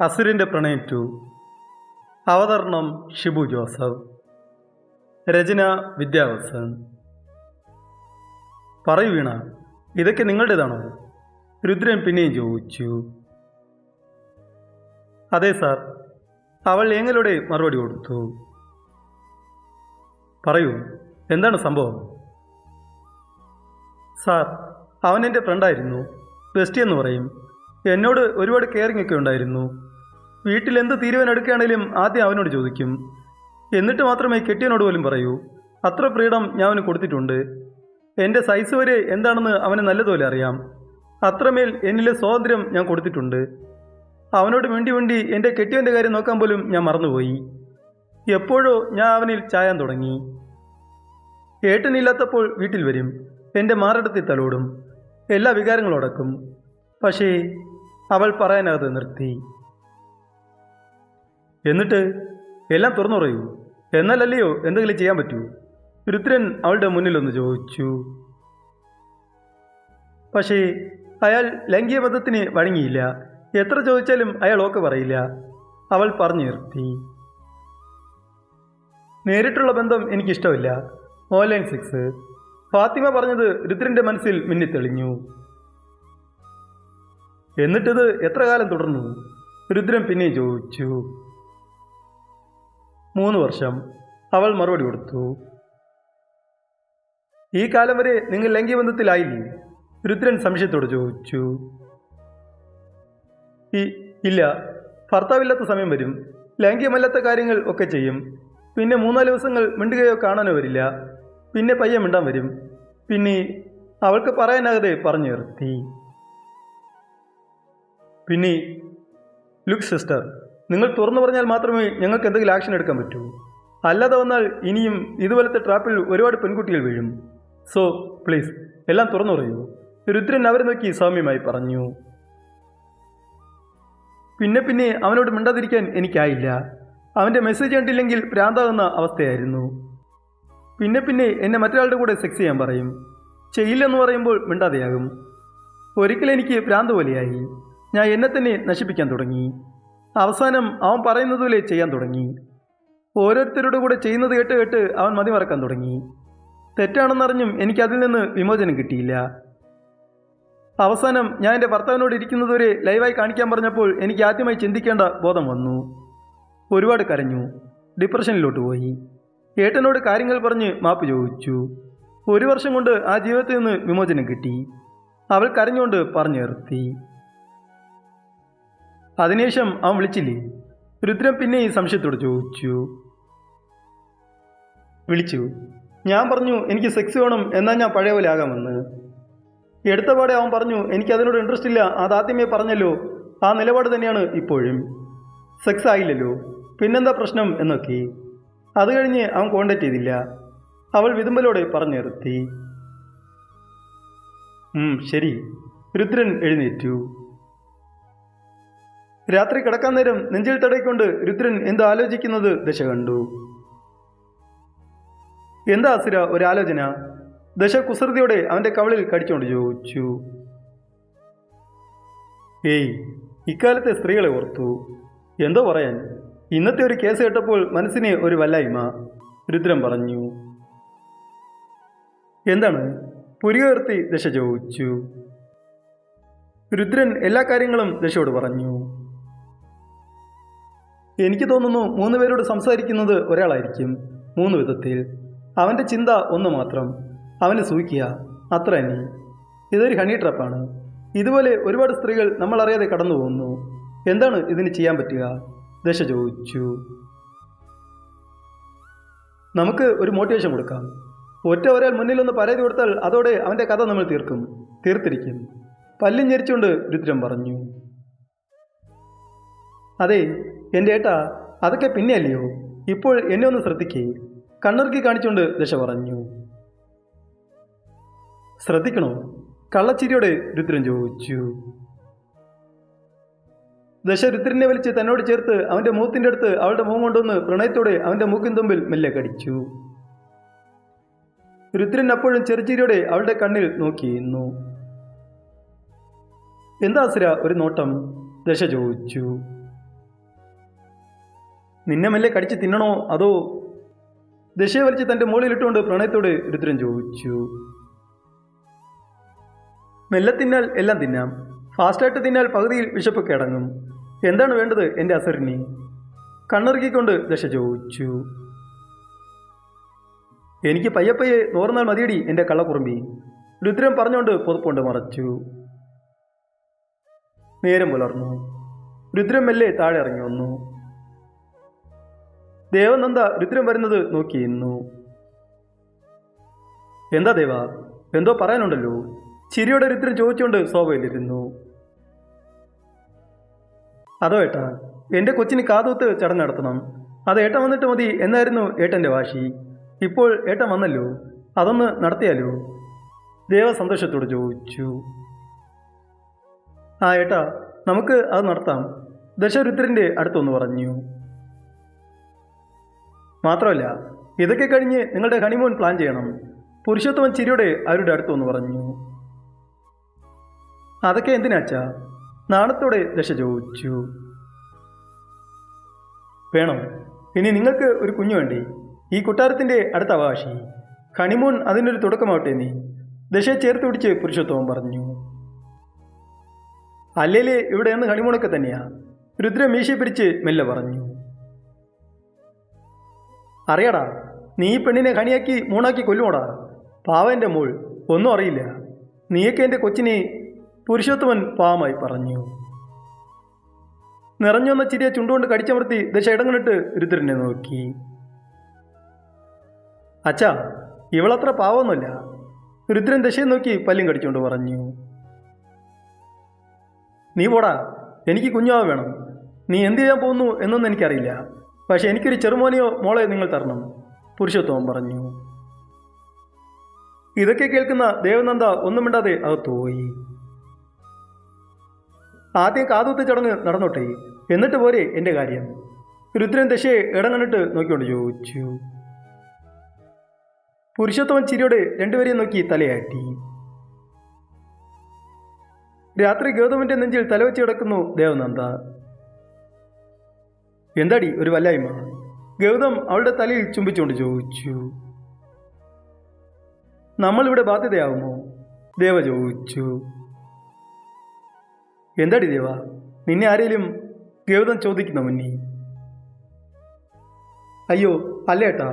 അസുരന്റെ പ്രണയം ടു അവതരണം ഷിബു ജോസഫ്. രചന വിദ്യാവസൻ പറയൂ വീണ ഇതൊക്കെ നിങ്ങളുടേതാണോ? രുദ്രൻ പിന്നെയും ചോദിച്ചു. അതെ സാർ അവൾ എങ്ങനെ മറുപടി കൊടുത്തു. പറയൂ എന്താണ് സംഭവം? സാർ അവൻ എന്റെ ഫ്രണ്ടായിരുന്നു ബെസ്റ്റി എന്ന് പറയും. എന്നോട് ഒരുപാട് കെയറിംഗ് ഒക്കെ ഉണ്ടായിരുന്നു. വീട്ടിൽ എന്ത് തീരുമാനം എടുക്കുകയാണെങ്കിലും ആദ്യം അവനോട് ചോദിക്കും. എന്നിട്ട് മാത്രമേ കെട്ടിയനോട് പോലും പറയൂ. അത്ര ഫ്രീഡം ഞാൻ അവന് കൊടുത്തിട്ടുണ്ട്. എന്റെ സൈസ് വരെ എന്താണെന്ന് അവന് നല്ലതുപോലെ അറിയാം. അത്രമേൽ എന്നിലെ സ്വാതന്ത്ര്യം ഞാൻ കൊടുത്തിട്ടുണ്ട്. അവനോട് വേണ്ടി വേണ്ടി എന്റെ കെട്ടിയവന്റെ കാര്യം നോക്കാൻ പോലും ഞാൻ മറന്നുപോയി. എപ്പോഴോ ഞാൻ അവനിൽ ചായാൻ തുടങ്ങി. ഏട്ടനില്ലാത്തപ്പോൾ വീട്ടിൽ വരും. എന്റെ മാറിടത്തിൽ തലോടും. എല്ലാ വികാരങ്ങളോടക്കും പക്ഷേ അവൾ പറയാനകത്ത് നിർത്തി. എന്നിട്ട് എല്ലാം തുറന്നു പറയൂ. എന്നാലല്ലയോ? എന്തെങ്കിലും ചെയ്യാൻ പറ്റൂ? രുദ്രൻ അവളുടെ മുന്നിലൊന്ന് ചോദിച്ചു. പക്ഷേ അയാൾ ലൈംഗിക ബന്ധത്തിന് വഴങ്ങിയില്ല. എത്ര ചോദിച്ചാലും അയാൾ ഓക്കെ പറയില്ല. അവൾ പറഞ്ഞു നിർത്തി. നേരിട്ടുള്ള ബന്ധം എനിക്കിഷ്ടമില്ല. Online sex. ഫാത്തിമ പറഞ്ഞത് രുദ്രന്റെ മനസ്സിൽ മിന്നിത്തെളിഞ്ഞു. എന്നിട്ടിത് എത്ര കാലം തുടർന്നു? രുദ്രൻ പിന്നെയും ചോദിച്ചു. മൂന്ന് വർഷം. അവൾ മറുപടി കൊടുത്തു. ഈ കാലം വരെ നിങ്ങൾ ലൈംഗികബന്ധത്തിലായില്ലേ രുദ്രൻ സംശയത്തോട് ചോദിച്ചു. ഈ- ഇല്ല. ഭർത്താവില്ലാത്ത സമയം വരും. ലൈംഗികമല്ലാത്ത കാര്യങ്ങൾ ഒക്കെ ചെയ്യും. പിന്നെ മൂന്നാൽ ദിവസങ്ങൾ മിണ്ടുകയോ കാണാനോ വരില്ല. പിന്നെ പയ്യെ മിണ്ടാൻ വരും. പിന്നെ അവൾക്ക് പറയാനാകതെ പറഞ്ഞു നിർത്തി പിന്നെ ലുക്ക് സിസ്റ്റർ നിങ്ങൾ തുറന്നു പറഞ്ഞാൽ മാത്രമേ ഞങ്ങൾക്ക് എന്തെങ്കിലും ആക്ഷൻ എടുക്കാൻ പറ്റൂ. അല്ലാതെ വന്നാൽ ഇനിയും ഇതുപോലത്തെ ട്രാപ്പിൽ ഒരുപാട് പെൺകുട്ടികൾ വീഴും. സോ പ്ലീസ് എല്ലാം തുറന്നു പറയൂ. രുദ്രൻ അവരെ നോക്കി സൗമ്യമായി പറഞ്ഞു. പിന്നെ പിന്നെ അവനോട് മിണ്ടാതിരിക്കാൻ എനിക്കായില്ല. അവന്റെ മെസ്സേജ് കണ്ടില്ലെങ്കിൽ ഭ്രാന്താകുന്ന അവസ്ഥയായിരുന്നു. പിന്നെ പിന്നെ എന്നെ മറ്റൊരാളുടെ കൂടെ സെക്സ് ചെയ്യാൻ പറയും. ചെയ്യില്ലെന്ന് പറയുമ്പോൾ മിണ്ടാതെയാകും. ഒരിക്കലെനിക്ക് ഭ്രാന്ത് പോലെയായി. ഞാൻ എന്നെ തന്നെ നശിപ്പിക്കാൻ തുടങ്ങി. അവസാനം അവൻ പറയുന്നത് പോലെ ചെയ്യാൻ തുടങ്ങി. ഓരോരുത്തരുടെ കൂടെ ചെയ്യുന്നത് കേട്ട് കേട്ട് അവൻ മതി മറക്കാൻ തുടങ്ങി. തെറ്റാണെന്നറിഞ്ഞും എനിക്കതിൽ നിന്ന് വിമോചനം കിട്ടിയില്ല. അവസാനം ഞാൻ എന്റെ ഭർത്താവിനോട് ഇരിക്കുന്നതുവരെ ലൈവായി കാണിക്കാൻ പറഞ്ഞപ്പോൾ എനിക്ക് ആദ്യമായി ചിന്തിക്കേണ്ട ബോധം വന്നു. ഒരുപാട് കരഞ്ഞു. ഡിപ്രഷനിലോട്ട് പോയി. ഏട്ടനോട് കാര്യങ്ങൾ പറഞ്ഞ് മാപ്പ് ചോദിച്ചു. ഒരു വർഷം കൊണ്ട് ആ ജീവിതത്തിൽ നിന്ന് വിമോചനം കിട്ടി. അവൾ കരഞ്ഞുകൊണ്ട് പറഞ്ഞു നിർത്തി. അതിനുശേഷം അവൻ വിളിച്ചില്ലേ? രുദ്രൻ പിന്നെ ഈ സംശയത്തോട് ചോദിച്ചു. വിളിച്ചു. ഞാൻ പറഞ്ഞു എനിക്ക് സെക്സ് വേണം എന്നാൽ ഞാൻ പഴയ പോലെ ആകാമെന്ന്. എടുത്ത പാടെ അവൻ പറഞ്ഞു എനിക്ക് അതിനോട് ഇൻട്രസ്റ്റ് ഇല്ല അതാദ്യമേ പറഞ്ഞല്ലോ. ആ നിലപാട് തന്നെയാണ് ഇപ്പോഴും. സെക്സ് ആയില്ലല്ലോ. പിന്നെന്താ പ്രശ്നം? എന്നൊക്കെ. അത് കഴിഞ്ഞ് അവൻ കോണ്ടാക്ട് ചെയ്തില്ല. അവൾ വിതുമ്പലോടെ പറഞ്ഞു നിർത്തി. ശരി. രുദ്രൻ എഴുന്നേറ്റു. രാത്രി കിടക്കാൻ നേരം നെഞ്ചിൽ തടയിക്കൊണ്ട് രുദ്രൻ എന്താ ആലോചിക്കുന്നത്? ദശ കണ്ടു. എന്താ അസുര ഒരാലോചന? ദശ കുസൃതിയോടെ അവന്റെ കവളിൽ കടിച്ചുകൊണ്ട് ചോദിച്ചു. ഏയ് ഇക്കാലത്തെ സ്ത്രീകളെ ഓർത്തു. എന്തോ പറയാൻ. ഇന്നത്തെ ഒരു കേസ് കേട്ടപ്പോൾ മനസ്സിനെ ഒരു വല്ലായ്മ. രുദ്രൻ പറഞ്ഞു. എന്താണ്? പുരികയർത്തി ദശ ചോദിച്ചു. രുദ്രൻ എല്ലാ കാര്യങ്ങളും ദശയോട് പറഞ്ഞു. എനിക്ക് തോന്നുന്നു മൂന്ന് പേരോട് സംസാരിക്കുന്നത് ഒരാളായിരിക്കും. മൂന്ന് വിധത്തിൽ. അവന്റെ ചിന്ത ഒന്ന് മാത്രം. അവനെ സൂഹിക്കുക. അത്ര തന്നെ ഇതൊരു ഹണി ട്രാപ്പാണ് ഇതുപോലെ ഒരുപാട് സ്ത്രീകൾ നമ്മൾ അറിയാതെ കടന്നു പോകുന്നു. എന്താണ് ഇതിന് ചെയ്യാൻ പറ്റുക? ദശ ചോദിച്ചു. നമുക്ക് ഒരു മോട്ടിവേഷൻ കൊടുക്കാം. ഒറ്റ ഒരാൾ മുന്നിലൊന്ന് പരാതി കൊടുത്താൽ അതോടെ അവന്റെ കഥ നമ്മൾ തീർക്കും. തീർത്തിരിക്കും. പല്ലും ഞെരിച്ചുകൊണ്ട് രുദ്രം പറഞ്ഞു. അതെ എന്റെ ഏട്ടാ അതൊക്കെ പിന്നെയല്ലയോ? ഇപ്പോൾ എന്നെ ഒന്ന് ശ്രദ്ധിക്കേ. കണ്ണിറുക്കി കാണിച്ചുകൊണ്ട് ദശ പറഞ്ഞു. ശ്രദ്ധിക്കണോ? കള്ളച്ചിരിയോടെ രുദ്രൻ ചോദിച്ചു. ദശ രുദ്രനെ വലിച്ച് തന്നോട് ചേർത്ത് അവന്റെ മൂത്തിന്റെ അടുത്ത് അവളുടെ മുഖം കൊണ്ടുവന്ന് പ്രണയത്തോടെ അവന്റെ മൂക്കിൻ തുമ്പിൽ മെല്ലെ കടിച്ചു. രുദ്രൻ അപ്പോഴും ചെറുചിരിയോടെ അവളുടെ കണ്ണിൽ നോക്കിയിരുന്നു എന്താ അസുര ഒരു നോട്ടം? ദശ ചോദിച്ചു. നിന്നെ മെല്ലെ കടിച്ച് തിന്നണോ അതോ ദശയെ വലിച്ച് തന്റെ മുകളിലിട്ടുകൊണ്ട് പ്രണയത്തോട് രുദ്രൻ ചോദിച്ചു. മെല്ലെ തിന്നാൽ എല്ലാം തിന്നാം. ഫാസ്റ്റായിട്ട് തിന്നാൽ പകുതിയിൽ വിശപ്പ് അടങ്ങും. എന്താണ് വേണ്ടത് എന്റെ അസറിനി? കണ്ണിറുക്കിക്കൊണ്ട് ദശ ചോദിച്ചു. എനിക്ക് പയ്യപ്പയ്യെ നോർന്നാൽ മതിയടി എന്റെ കള്ളക്കുറുമ്പി. രുദ്രൻ പറഞ്ഞുകൊണ്ട് പുതുപ്പുണ്ട് മറച്ചു. നേരം പുലർന്നു. രുദ്രൻ മെല്ലെ താഴെ ഇറങ്ങി വന്നു. ദേവനന്ദ രുദ്രൻ വരുന്നത് നോക്കി നോക്കിയിരുന്നു എന്താ ദേവ? എന്തോ പറയാനുണ്ടല്ലോ. ചിരിയോടെ രുദ്രൻ ചോദിച്ചുകൊണ്ട് സോഭയിലിരുന്നു അതോ ഏട്ടാ എന്റെ കൊച്ചിന് കാതൂത്ത് ചടങ്ങ് നടത്തണം. അത് ഏട്ടൻ വന്നിട്ട് മതി എന്നായിരുന്നു ഏട്ടന്റെ വാശി. ഇപ്പോൾ ഏട്ടൻ വന്നല്ലോ അതൊന്ന് നടത്തിയാലോ? ദേവ സന്തോഷത്തോട് ചോദിച്ചു. ആ ഏട്ടാ നമുക്ക് അത് നടത്താം. ദശരുദ്രന്റെ അടുത്തൊന്ന് പറഞ്ഞു. മാത്രമല്ല ഇതൊക്കെ കഴിഞ്ഞ് നിങ്ങളുടെ ഹണിമൂൺ പ്ലാൻ ചെയ്യണം. പുരുഷോത്തമൻ ചിരിയുടെ അവരുടെ അടുത്തൊന്ന് പറഞ്ഞു. അതൊക്കെ എന്തിനാച്ചാ നാണത്തോടെ ദശ ചോദിച്ചു. വേണം ഇനി നിങ്ങൾക്ക് ഒരു കുഞ്ഞു വേണ്ടി? ഈ കൊട്ടാരത്തിന്റെ അടുത്ത അവകാശി ഹണിമൂൺ അതിനൊരു തുടക്കമാവട്ടെ നീ. ദശയെ ചേർത്ത് പിടിച്ച് പുരുഷോത്തമൻ പറഞ്ഞു. അല്ലേലേ ഇവിടെ നിന്ന് ഹണിമൂണൊക്കെ തന്നെയാ. രുദ്ര മീശയെ പിരിച്ച് മെല്ലെ പറഞ്ഞു. അറിയടാ നീ പെണ്ണിനെ കണിയാക്കി മൂണാക്കി കൊല്ലുമോടാ പാവന്റെ മോൾ ഒന്നും അറിയില്ല. നീയൊക്കെ എന്റെ കൊച്ചിനെ പുരുഷോത്തമൻ പാവമായി പറഞ്ഞു. നിറഞ്ഞു വന്ന ചിരിയെ ചുണ്ടുകൊണ്ട് കടിച്ചമർത്തി ദശ ഇടങ്ങിട്ട് രുദ്രനെ നോക്കി. അച്ഛാ ഇവളത്ര പാവമൊന്നുമില്ല. രുദ്രൻ ദശയെ നോക്കി പല്ലും കടിച്ചുകൊണ്ട് പറഞ്ഞു. നീ പോടാ എനിക്ക് കുഞ്ഞാവ് വേണം. നീ എന്ത് ചെയ്യാൻ പോകുന്നു എന്നൊന്നും എനിക്കറിയില്ല. പക്ഷെ എനിക്കൊരു ചെറുമോനെയോ മോളെ നിങ്ങൾ തരണം. പുരുഷോത്തമൻ പറഞ്ഞു. ഇതൊക്കെ കേൾക്കുന്ന ദേവനന്ദ ഒന്നും മിണ്ടാതെ തോയി ആദ്യം കാതൂത്ത് ചടങ്ങ് നടന്നോട്ടെ. എന്നിട്ട് പോരെ എന്റെ കാര്യം. രുദ്രൻ ദശയെ ഇടം കണ്ടിട്ട് നോക്കിക്കൊണ്ട് ചോദിച്ചു. പുരുഷോത്തമൻ ചിരിയോടെ രണ്ടുപേരെയും നോക്കി തലയാട്ടി. രാത്രി ഗൗതമന്റെ നെഞ്ചിൽ തലവെച്ച് കിടക്കുന്നു ദേവനന്ദ. എന്താടി ഒരു വല്ലായ്മ? ഗൗതം അവളുടെ തലയിൽ ചുംബിച്ചുകൊണ്ട് ചോദിച്ചു. നമ്മളിവിടെ ബാധ്യതയാകുമോ ദേവ ചോദിച്ചു. എന്താടി ദേവ? നിന്നെ ആരേലും ഗൗതം ചോദിക്കുന്ന മുന്നി? അയ്യോ അല്ലേട്ടാ.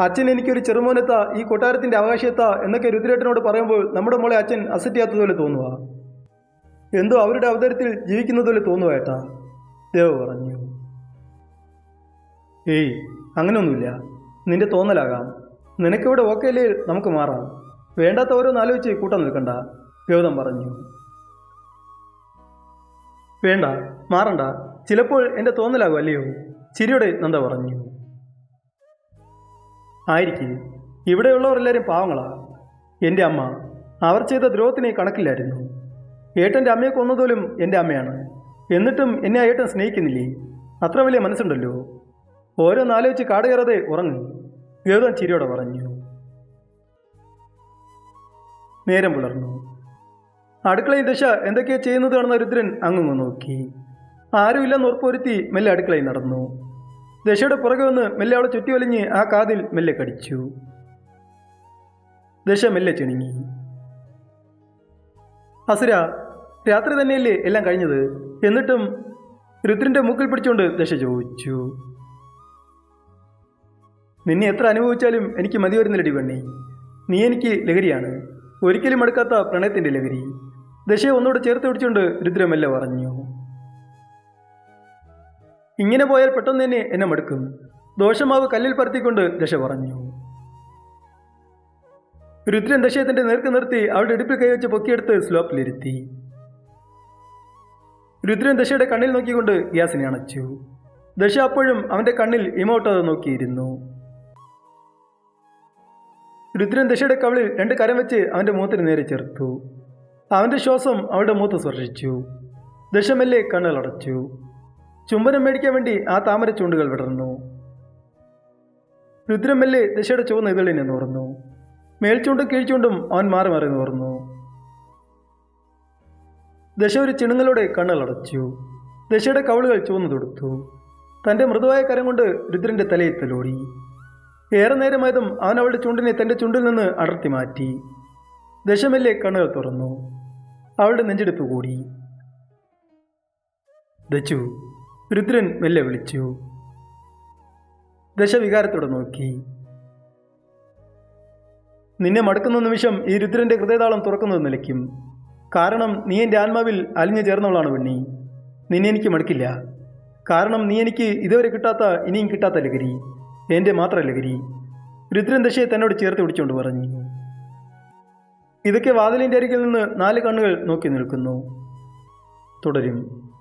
അച്ഛൻ എനിക്കൊരു ചെറുമോനെത്താ ഈ കൊട്ടാരത്തിന്റെ അവകാശത്താ എന്നൊക്കെ രുദ്രേട്ടനോട് പറയുമ്പോൾ നമ്മുടെ മോളെ അച്ഛൻ അസറ്റ് ചെയ്യാത്തതുപോലെ തോന്നുക എന്തോ അവരുടെ അവതാരത്തിൽ ജീവിക്കുന്നതുപോലെ തോന്നുക ഏട്ടാ ദേവ പറഞ്ഞു. ഏയ് അങ്ങനെയൊന്നുമില്ല. നിന്റെ തോന്നലാകാം. നിനക്കിവിടെ ഓക്കെ അല്ലേ? നമുക്ക് മാറാം. വേണ്ടാത്ത ഓരോന്ന് ആലോചിച്ച് കൂട്ടം നിൽക്കണ്ട ഗൗതം പറഞ്ഞു. വേണ്ട മാറണ്ട. ചിലപ്പോൾ എന്റെ തോന്നലാകും അല്ലയോ? ചിരിയോടെ നന്ദ പറഞ്ഞു. ആയിരിക്കും. ഇവിടെയുള്ളവരെല്ലാവരും പാവങ്ങളാ. എന്റെ അമ്മ അവർ ചെയ്ത ദ്രോഹത്തിനെ കണക്കില്ലായിരുന്നു. ഏട്ടന്റെ അമ്മയെ കൊന്നതുപോലും എന്റെ അമ്മയാണ്. എന്നിട്ടും എന്നെ ആ ഏട്ടൻ സ്നേഹിക്കുന്നില്ലേ? അത്ര വലിയ മനസ്സുണ്ടല്ലോ. ഓരോന്നാലോചിച്ച് കാട് കയറതേ ഉറങ്ങി. ഗൗതം ചിരിയോടെ പറഞ്ഞു. നേരം പുലർന്നു. അടുക്കളയിൽ ദശ എന്തൊക്കെയാ ചെയ്യുന്നത് കാണുന്ന രുദ്രൻ അങ്ങുങ്ങ് നോക്കി. ആരുമില്ലെന്ന് ഉറപ്പുവരുത്തി മെല്ലെ അടുക്കളയിൽ നടന്നു. ദശയുടെ പുറകെ വന്ന് മെല്ലെ അവളെ ചുറ്റി വലിഞ്ഞ് ആ കാതിൽ മെല്ലെ കടിച്ചു. ദശ മെല്ലെ ചിണുങ്ങി. അസുര രാത്രി തന്നെയല്ലേ എല്ലാം കഴിഞ്ഞത്? എന്നിട്ടും രുദ്രന്റെ മൂക്കിൽ പിടിച്ചുകൊണ്ട് ദശ ചോദിച്ചു. നിന്നെ എത്ര അനുഭവിച്ചാലും എനിക്ക് മതി വരുന്നില്ലടി പെണ്ണി. നീ എനിക്ക് ലഹരിയാണ്. ഒരിക്കലും അടുക്കാത്ത പ്രണയത്തിന്റെ ലഹരി. ദശയെ ഒന്നുകൂടെ ചേർത്ത് പിടിച്ചുകൊണ്ട് രുദ്രമല്ല പറഞ്ഞു. ഇങ്ങനെ പോയാൽ പെട്ടെന്ന് തന്നെ എന്നെ മടുക്കും. ദോഷമാവ് കല്ലിൽ പരത്തിക്കൊണ്ട് ദശ പറഞ്ഞു. രുദ്രൻ ദശയത്തിന്റെ നേർക്ക് നിർത്തി അവളുടെ ഇടുപ്പിൽ കൈവച്ച് പൊക്കിയെടുത്ത് സ്ലോപ്പിലിരുത്തി. രുദ്രൻ ദശയുടെ കണ്ണിൽ നോക്കിക്കൊണ്ട് ഗ്യാസിനെ അണച്ചു. ദശ അപ്പോഴും അവന്റെ കണ്ണിൽ ഇമോട്ടത് നോക്കിയിരുന്നു. രുദ്രൻ ദശയുടെ കവളിൽ രണ്ട് കരം വെച്ച് അവന്റെ മുഖത്തിന് നേരെ ചേർത്തു അവന്റെ ശ്വാസം അവളുടെ മുഖത്ത് സ്പർശിച്ചു. ദശമെല്ലെ കണ്ണുകളടച്ചു ചുംബനം മേടിക്കാൻ വേണ്ടി ആ താമര ചൂണ്ടുകൾ വിടർന്നു. രുദ്രമെല്ലെ ദശയുടെ ചുവന്ന ഇതളിനെ നോർന്നു മേൽച്ചൂണ്ടും കീഴ്ച്ചൂണ്ടും അവൻ മാറി മാറി നോർന്നു ദശ ഒരു ചിണുങ്ങളോടെ കണ്ണുകളടച്ചു ദശയുടെ കവിളുകൾ ചുവന്നു തൊടുത്തു. തന്റെ മൃദുവായ കരം കൊണ്ട് രുദ്രന്റെ തലയിൽ തലോടി. ഏറെ നേരമായതും അവൻ അവളുടെ ചുണ്ടിനെ തന്റെ ചുണ്ടിൽ നിന്ന് അടർത്തി മാറ്റി. ദശമല്ലെ കണ്ണുകൾ തുറന്നു. അവളുടെ നെഞ്ചെടുപ്പ് കൂടി. ദച്ചു രുദ്രൻ മെല്ലെ വിളിച്ചു. ദശ വികാരത്തോടെ നോക്കി. നിന്നെ മടക്കുന്ന നിമിഷം ഈ രുദ്രന്റെ ഹൃദയതാളം തുറക്കുന്നത് നിലയ്ക്കും. കാരണം നീ എന്റെ ആത്മാവിൽ അലിഞ്ഞു ചേർന്നവളാണ് പെണ്ണി നിന്നെ എനിക്ക് മടുക്കില്ല. കാരണം നീ എനിക്ക് ഇതുവരെ കിട്ടാത്ത ഇനിയും കിട്ടാത്ത ലഹരി. എന്റെ മാത്രമല്ല ഗിരി. രുദ്രൻ ദശയെ തന്നോട് ചേർത്ത് പിടിച്ചുകൊണ്ട് പറഞ്ഞു. ഇതൊക്കെ വാതിലിന്റെ അരികിൽ നിന്ന് നാല് കണ്ണുകൾ നോക്കി നിൽക്കുന്നു. തുടരും.